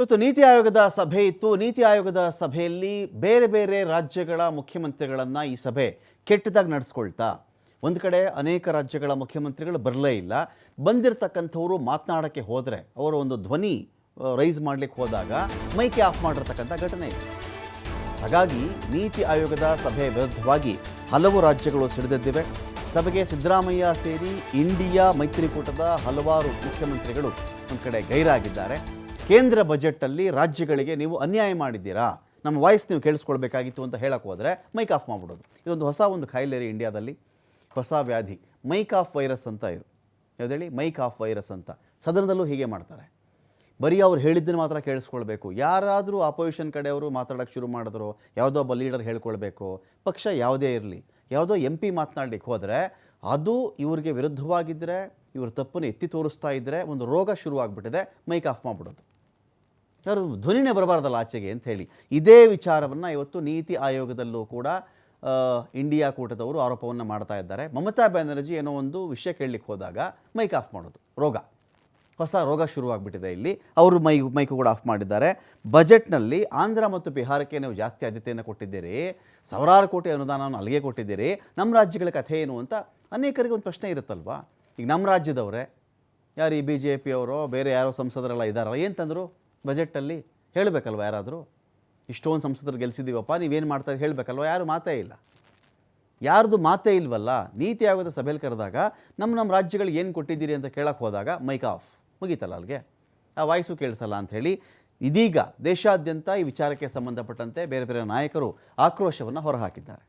ಇವತ್ತು ನೀತಿ ಆಯೋಗದ ಸಭೆ ಇತ್ತು. ನೀತಿ ಆಯೋಗದ ಸಭೆಯಲ್ಲಿ ಬೇರೆ ಬೇರೆ ರಾಜ್ಯಗಳ ಮುಖ್ಯಮಂತ್ರಿಗಳನ್ನು ಈ ಸಭೆ ಕೆಟ್ಟದಾಗಿ ನಡೆಸ್ಕೊಳ್ತಾ, ಒಂದು ಕಡೆ ಅನೇಕ ರಾಜ್ಯಗಳ ಮುಖ್ಯಮಂತ್ರಿಗಳು ಬರಲೇ ಇಲ್ಲ. ಬಂದಿರತಕ್ಕಂಥವರು ಮಾತನಾಡೋಕ್ಕೆ ಹೋದರೆ, ಅವರ ಒಂದು ಧ್ವನಿ ರೈಸ್ ಮಾಡಲಿಕ್ಕೆ ಹೋದಾಗ ಮೈಕೆ ಆಫ್ ಮಾಡಿರ್ತಕ್ಕಂಥ ಘಟನೆ ಇದೆ. ಹಾಗಾಗಿ ನೀತಿ ಆಯೋಗದ ಸಭೆ ವಿರುದ್ಧವಾಗಿ ಹಲವು ರಾಜ್ಯಗಳು ಸಿಡಿದೆದ್ದಿವೆ. ಸಭೆಗೆ ಸಿದ್ದರಾಮಯ್ಯ ಸೇರಿ ಇಂಡಿಯಾ ಮೈತ್ರಿಕೂಟದ ಹಲವಾರು ಮುಖ್ಯಮಂತ್ರಿಗಳು ಒಂದು ಕಡೆ ಗೈರಾಗಿದ್ದಾರೆ. ಕೇಂದ್ರ ಬಜೆಟಲ್ಲಿ ರಾಜ್ಯಗಳಿಗೆ ನೀವು ಅನ್ಯಾಯ ಮಾಡಿದ್ದೀರಾ? ನಮ್ಮ ವಾಯ್ಸ್ ನೀವು ಕೇಳಿಸ್ಕೊಳ್ಬೇಕಾಗಿತ್ತು ಅಂತ ಹೇಳಕ್ಕೆ ಹೋದರೆ ಮೈಕ್ ಆಫ್ ಮಾಡಿಬಿಡೋದು. ಇದೊಂದು ಹೊಸ ಒಂದು ಕಾಯಿಲೆ ರೀ ಇಂಡಿಯಾದಲ್ಲಿ. ಹೊಸ ವ್ಯಾಧಿ. ಮೈಕ್ ಆಫ್ ವೈರಸ್ ಅಂತ ಇದು. ಯಾವುದೇಳಿ? ಮೈಕ್ ಆಫ್ ವೈರಸ್ ಅಂತ. ಸದನದಲ್ಲೂ ಹೀಗೆ ಮಾಡ್ತಾರೆ. ಬರೀ ಅವ್ರು ಹೇಳಿದ್ದನ್ನು ಮಾತ್ರ ಕೇಳಿಸ್ಕೊಳ್ಬೇಕು. ಯಾರಾದರೂ ಅಪೋಸಿಷನ್ ಕಡೆಯವರು ಮಾತಾಡೋಕ್ಕೆ ಶುರು ಮಾಡಿದ್ರು, ಯಾವುದೋ ಒಬ್ಬ ಲೀಡರ್ ಹೇಳ್ಕೊಳ್ಬೇಕು. ಪಕ್ಷ ಯಾವುದೇ ಇರಲಿ. ಯಾವುದೋ ಎಂ ಪಿ ಮಾತನಾಡಲಿಕ್ಕೆ ಹೋದರೆ ಅದು ಇವರಿಗೆ ವಿರುದ್ಧವಾಗಿದ್ದರೆ ಇವ್ರ ತಪ್ಪನ್ನು ಎತ್ತಿ ತೋರಿಸ್ತಾ ಇದ್ದರೆ ಒಂದು ರೋಗ ಶುರುವಾಗ್ಬಿಟ್ಟಿದೆ. Mic of ಮಾಡಿಬಿಡೋದು. ಯಾರು ಧ್ವನಿನೇ ಬರಬಾರ್ದಲ್ಲ ಆಚೆಗೆ ಅಂತ ಹೇಳಿ. ಇದೇ ವಿಚಾರವನ್ನು ಇವತ್ತು ನೀತಿ ಆಯೋಗದಲ್ಲೂ ಕೂಡ ಇಂಡಿಯಾ ಕೂಟದವರು ಆರೋಪವನ್ನು ಮಾಡ್ತಾ ಇದ್ದಾರೆ. ಮಮತಾ ಬ್ಯಾನರ್ಜಿ ಏನೋ ಒಂದು ವಿಷಯ ಕೇಳಲಿಕ್ಕೆ ಹೋದಾಗ ಮೈಕ್ ಆಫ್ ಮಾಡೋದು. ರೋಗ. ಹೊಸ ರೋಗ ಶುರುವಾಗ್ಬಿಟ್ಟಿದೆ ಇಲ್ಲಿ. ಅವರು ಮೈ, ಮೈಕು ಕೂಡ ಆಫ್ ಮಾಡಿದ್ದಾರೆ. ಬಜೆಟ್ನಲ್ಲಿ ಆಂಧ್ರ ಮತ್ತು ಬಿಹಾರಕ್ಕೆ ನೀವು ಜಾಸ್ತಿ ಆದ್ಯತೆಯನ್ನು ಕೊಟ್ಟಿದ್ದೀರಿ. ಸಾವಿರಾರು ಕೋಟಿ ಅನುದಾನವನ್ನು ಅಲ್ಲಿಗೆ ಕೊಟ್ಟಿದ್ದೀರಿ. ನಮ್ಮ ರಾಜ್ಯಗಳ ಕಥೆ ಏನು ಅಂತ ಅನೇಕರಿಗೆ ಒಂದು ಪ್ರಶ್ನೆ ಇರುತ್ತಲ್ವಾ? ಈಗ ನಮ್ಮ ರಾಜ್ಯದವರೇ, ಯಾರು ಈ ಬಿ ಜೆ ಪಿಯವರೋ ಬೇರೆ ಯಾರೋ ಸಂಸದರೆಲ್ಲ ಇದ್ದಾರಲ್ಲ, ಏನು ತಂದರು? ಬಜೆಟಲ್ಲಿ ಹೇಳಬೇಕಲ್ವ ಯಾರಾದರೂ? ಇಷ್ಟೊಂದು ಸಂಸದರು ಗೆಲ್ಸಿದ್ದೀವಪ್ಪ, ನೀವೇನು ಮಾಡ್ತಾ ಹೇಳಬೇಕಲ್ವ? ಯಾರು ಮಾತೇ ಇಲ್ಲ. ಯಾರ್ದು ಮಾತೇ ಇಲ್ವಲ್ಲ, ನೀತಿ ಆಯೋಗದ ಸಭೆಯಲ್ಲಿ ಕರೆದಾಗ ನಮ್ಮ ನಮ್ಮ ರಾಜ್ಯಗಳಿಗೆ ಏನು ಕೊಟ್ಟಿದ್ದೀರಿ ಅಂತ ಕೇಳಕ್ಕೆ ಹೋದಾಗ ಮೈಕ್ ಆಫ್. ಮುಗೀತಲ್ಲ ಅಲ್ಲಿಗೆ ಆ ವಾಯ್ಸು ಕೇಳಿಸಲ್ಲ ಅಂಥೇಳಿ ಇದೀಗ ದೇಶಾದ್ಯಂತ ಈ ವಿಚಾರಕ್ಕೆ ಸಂಬಂಧಪಟ್ಟಂತೆ ಬೇರೆ ಬೇರೆ ನಾಯಕರು ಆಕ್ರೋಶವನ್ನು ಹೊರಹಾಕಿದ್ದಾರೆ.